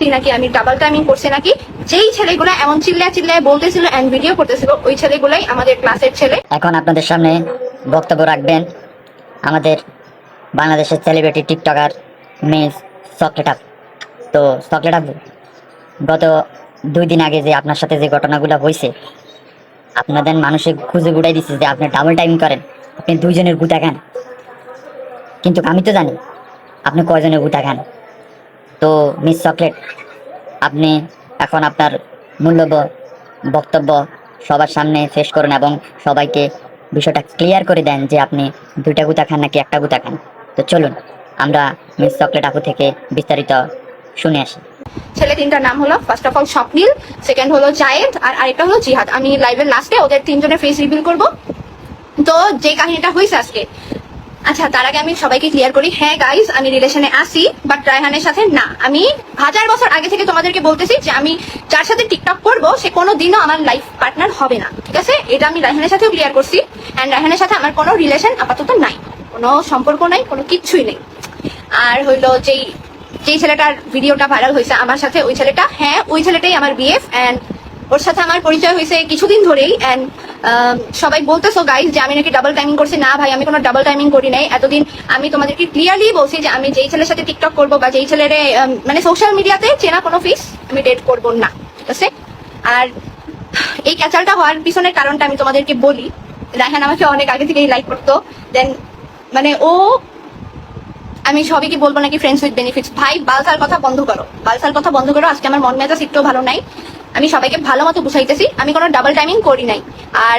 সত্যি নাকি? আমি ডাবল টাইমিং করছি নাকি? যেই ছেলেগুলো এমন চিল্লায় চিল্লায় বলতেছিল এন্ড ভিডিও করতেছিল, ওই ছেলেগুলাই আমাদের ক্লাসের ছেলে। এখন আপনাদের সামনে বক্তব্য রাখবেন আমাদের বাংলাদেশের celebrity TikToker miss chocolate up তো চকলেট আপ গত দুই দিন আগে যে আপনার সাথে যে ঘটনাগুলো হয়েছে আপনাদের মানুষে খুঁজে গুড়াই দিচ্ছে যে আপনি ডাবল টাইম করেন, আপনি দুইজনের গুতা খান। কিন্তু আমি তো জানি আপনি কয়জনের গুতা খান। তো মিস চকলেট আপনি এখন আপনার মূল্যব বক্তব্য সবার সামনে শেষ করুন এবং সবাইকে বিষয়টা ক্লিয়ার করে দেন যে আপনি দুইটা গুতা খান নাকি একটা গুতা খান। তো চলুন, আমরা মিস চকলেট আপু থেকে বিস্তারিত শুনে আসি। ছেলে তিনটার নাম হলো first of all Swapnil second হলো, জায়েদ, আর আরেকটা হলো জিহাদ। আমি লাইভের লাস্টে ওদের তিনজনের ফেস রিভিল করব। তো, যে কাহিনীটা হয়েছে আজকে আচ্ছা তার আগে আমি সবাইকে ক্লিয়ার করি। হ্যাঁ গাইস আমি রিলেশনে আসি বাট রায়হানের সাথে না। আমি হাজার বছর আগে থেকে তোমাদেরকে বলতেছি যে আমি যার সাথে টিকটক করব, সে কোনো দিনও আমার লাইফ পার্টনার হবে না। ঠিক আছে? এটা আমি রায়হানের সাথেও ক্লিয়ার করছি। অ্যান্ড রায়হানের সাথে আমার কোনো রিলেশন আপাতত নাই। কোনো সম্পর্ক নাই, কোনো কিচ্ছুই নেই। আর হইল যেই যেই ছেলেটার ভিডিওটা ভাইরাল হয়েছে আমার সাথে, ওই ছেলেটা হ্যাঁ ওই ছেলেটাই আমার বিএফ অ্যান্ড ওর সাথে আমার পরিচয় হয়েছে কিছুদিন ধরেই অ্যান্ড সবাই বলতেছো গাইজ যে আমি নাকি ডাবল টাইমিং করছি। না ভাই, আমি কোনো ডাবল টাইমিং করি নাই। এতদিন আমি তোমাদেরকে ক্লিয়ারলি বলছি যে আমি যেই ছেলের সাথে টিকটক করব বা যেই ছেলের মানে সোশ্যাল মিডিয়াতে চেনা কোনো ফিস আমি ডেট করব না, ঠিক আছে? আর এই ক্যাচালটা হওয়ার পিছনের কারণটা আমি তোমাদেরকে বলি। রায়হান আমাকে অনেক আগে থেকেই লাইক করতো। দেন মানে ও, আমি সবাইকে বলব নাকি ফ্রেন্ডস উইথ বেনিফিটস ভাই বালসার কথা বন্ধ করো। বালসার কথা বন্ধ করো। আজকে আমার মন মেজাজ একটু ভালো নাই। আমি সবাইকে ভালো মতো বুঝাইতেছি আমি কোনো ডাবল টাইমিং করি নাই। আর